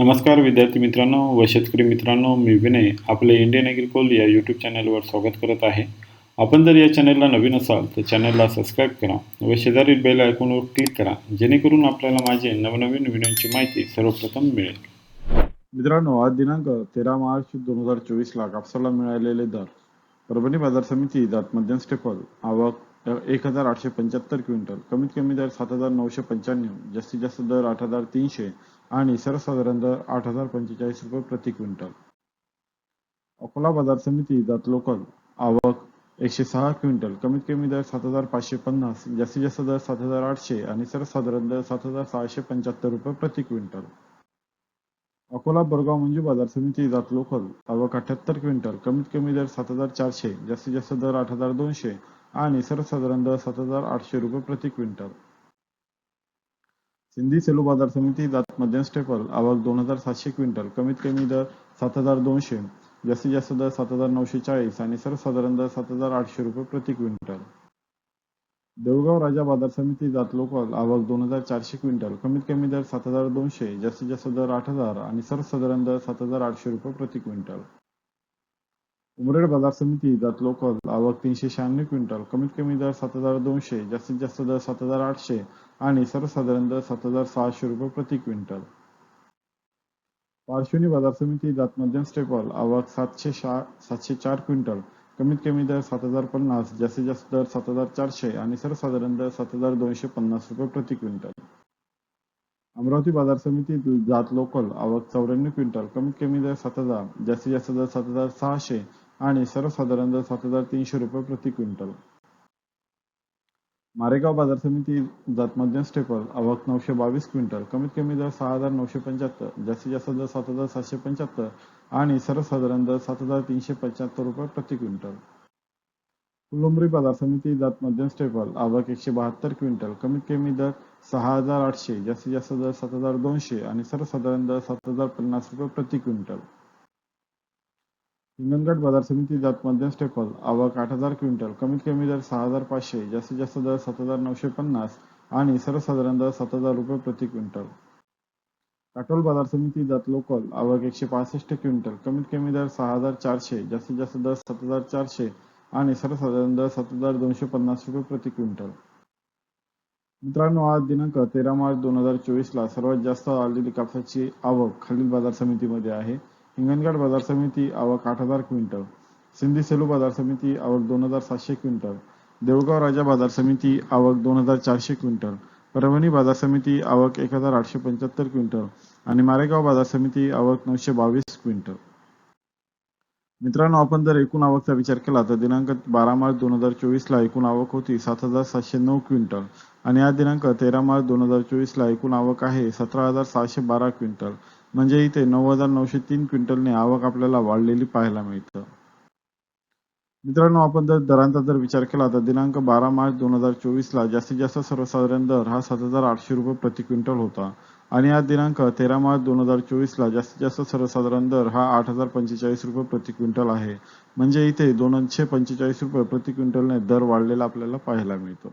नमस्कार विद्यार्थी मित्रांनो व शेतकरी मित्रांनो मी विनय आपले इंडियन ॲग्रिकोल या यूट्यूब चॅनलवर स्वागत करत आहे. आपण जर या चॅनलला नवीन असाल तर चॅनलला सबस्क्राईब करा व शेजारील बेल आयकॉनवर क्लिक करा जेणेकरून आपल्याला माझे नवनवीन व्हिडिओची माहिती सर्वप्रथम मिळेल. मित्रांनो आज दिनांक तेरा मार्च दोन हजार चोवीसला कापसाला मिळालेले दर. परभणी बाजार समिती जात मध्यम स्टेपल आवक एक हजार आठशे पंच्याहत्तर क्विंटल कमीत कमी दर सात हजार नऊशे पंच्याण्णव जास्तीत जास्त दर आठ हजार तीनशे आणि सर्वसाधारण दर आठ हजार पंचेचाळीस रुपये प्रति क्विंटल. अकोला बाजार समिती जात लोकल. आवक एकशे सहा क्विंटल. कमीत कमी दर सात हजार पाचशे पन्नास जास्तीत जास्त दर सात हजार आठशे आणि सर्वसाधारण दर सात हजार सहाशे पंच्याहत्तर रुपये प्रति क्विंटल. अकोला बोरगाव मंजू बाजार समिती जात लोकल. आवक अठ्याहत्तर क्विंटल. कमीत कमी दर सात हजार चारशे जास्तीत जास्त दर आठ हजार दोनशे आणि सर्वसाधारण दर सात हजार आठशे रुपये प्रति क्विंटल. सिंधी सेलू बाजार समिती जात मध्यम स्टेपल आवक दोन हजार सातशे क्विंटल कमीत कमी दर सात हजार दोनशे जास्तीत जास्त दर सात हजार नऊशे चाळीस आणि सर्वसाधारण दर सात हजार आठशे रुपये प्रति क्विंटल. देवगाव राजा बाजार समिती जात लोकल आवक दोन हजार चारशे क्विंटल कमीत कमी दर सात हजार दोनशे जास्तीत जास्त दर आठ हजार आणि सर्वसाधारण दर सात हजार आठशे रुपये प्रति क्विंटल. उमरेड बाजार समिती जात लोकल आवक तीनशे शहाण्णव क्विंटल कमीत कमी दर सात हजार दोनशे जास्तीत जास्त दर सात हजार आठशे आणि सर्वसाधारण दर सात हजार सहाशे रुपये प्रति क्विंटल पार्श्वनी बाजार समिती जात मध्यम स्टेपल आवक सातशे सातशे चार क्विंटल कमीत कमी दर सात हजार पन्नास जास्तीत जास्त दर सात हजार चारशे आणि सर्वसाधारण दर सात हजार दोनशे पन्नास रुपये प्रति क्विंटल अमरावती बाजार समिती जात लोकल आवक चौऱ्याण्णव क्विंटल कमीत कमी दर सात हजार जास्तीत जास्त दर सात हजार सहाशे आणि सर्वसाधारण दर सात हजार तीनशे रुपये प्रति क्विंटल. मारेगाव बाजार समिती जात मध्यम स्टेपल आवक नऊशे बावीस क्विंटल. कमीत कमी दर सहा हजार नऊशे पंच्याहत्तर जास्तीत जास्त दर सात हजार सातशे पंच्याहत्तर आणि सर्वसाधारण दर सात हजार तीनशे पंच्याहत्तर रुपये प्रति क्विंटल. फुलुंबरी बाजार समिती जात मध्यम स्टेपल आवक एकशे बहात्तर क्विंटल. कमीत कमी दर सहा हजार आठशे जास्तीत जास्त दर सात हजार दोनशे आणि सर्वसाधारण दर सात हजार पन्नास रुपये प्रति क्विंटल. हिंगणघाट बाजार समिती जात मध्यम स्टेपल आवक आठ हजार क्विंटल कमीत कमी दर सहा हजार पाचशे जास्तीत जास्त दर सात हजार नऊशे पन्नास आणि सर्वसाधारण दर सात हजार रुपये प्रति क्विंटल. काटोल बाजार समिती जात लोकल आवक एकशे पासष्ट क्विंटल कमीत कमी दर सहा हजार चारशे जास्तीत जास्त दर सात हजार चारशे आणि सर्वसाधारण दर सात हजार दोनशे पन्नास रुपये प्रति क्विंटल. मित्रांनो आज दिनांक तेरा मार्च दोन हजार चोवीस ला सर्वात जास्त आलेली कापसाची आवक खालील बाजार समितीमध्ये आहे. हिंगणघाट बाजार समिती आवक आठ हजार क्विंटल. सिंधी सेलू बाजार समिती आवक दोन हजार सातशे क्विंटल. देऊळगाव राजा बाजार समिती आवक दोन हजार चारशे क्विंटल. परभणी बाजार समिती आवक एक हजार आठशे पंच्याहत्तर क्विंटल आणि मारेगाव बाजार समिती आवक नऊशे बावीस क्विंटल. मित्रांनो आपण जर एकूण आवकचा विचार केला तर दिनांक बारा मार्च दोन हजार चोवीसला एकूण आवक होती सात हजार सातशे नऊ क्विंटल आणि आज दिनांक तेरा मार्च दोन हजार चोवीसला एकूण आवक आहे सतरा हजार सहाशे बारा क्विंटल. म्हणजे इथे नऊ हजार नऊशे तीन क्विंटलने आवक आपल्याला वाढलेली पाहायला मिळतं. मित्रांनो आपण जर दरांचा जर विचार केला तर दिनांक बारा मार्च दोन हजार चोवीसला जास्तीत जास्त सर्वसाधारण दर हा सात हजार आठशे रुपये प्रति क्विंटल होता. आणि आज दिनांक तेरा मार्च दोन हजार चोवीसला जास्तीत जास्त सर्वसाधारण दर हा आठ हजार पंचेचाळीस रुपये प्रति क्विंटल आहे. म्हणजे इथे दोनशे पंचेचाळीस रुपये प्रति क्विंटलने दर वाढलेला आपल्याला पाहायला मिळतो.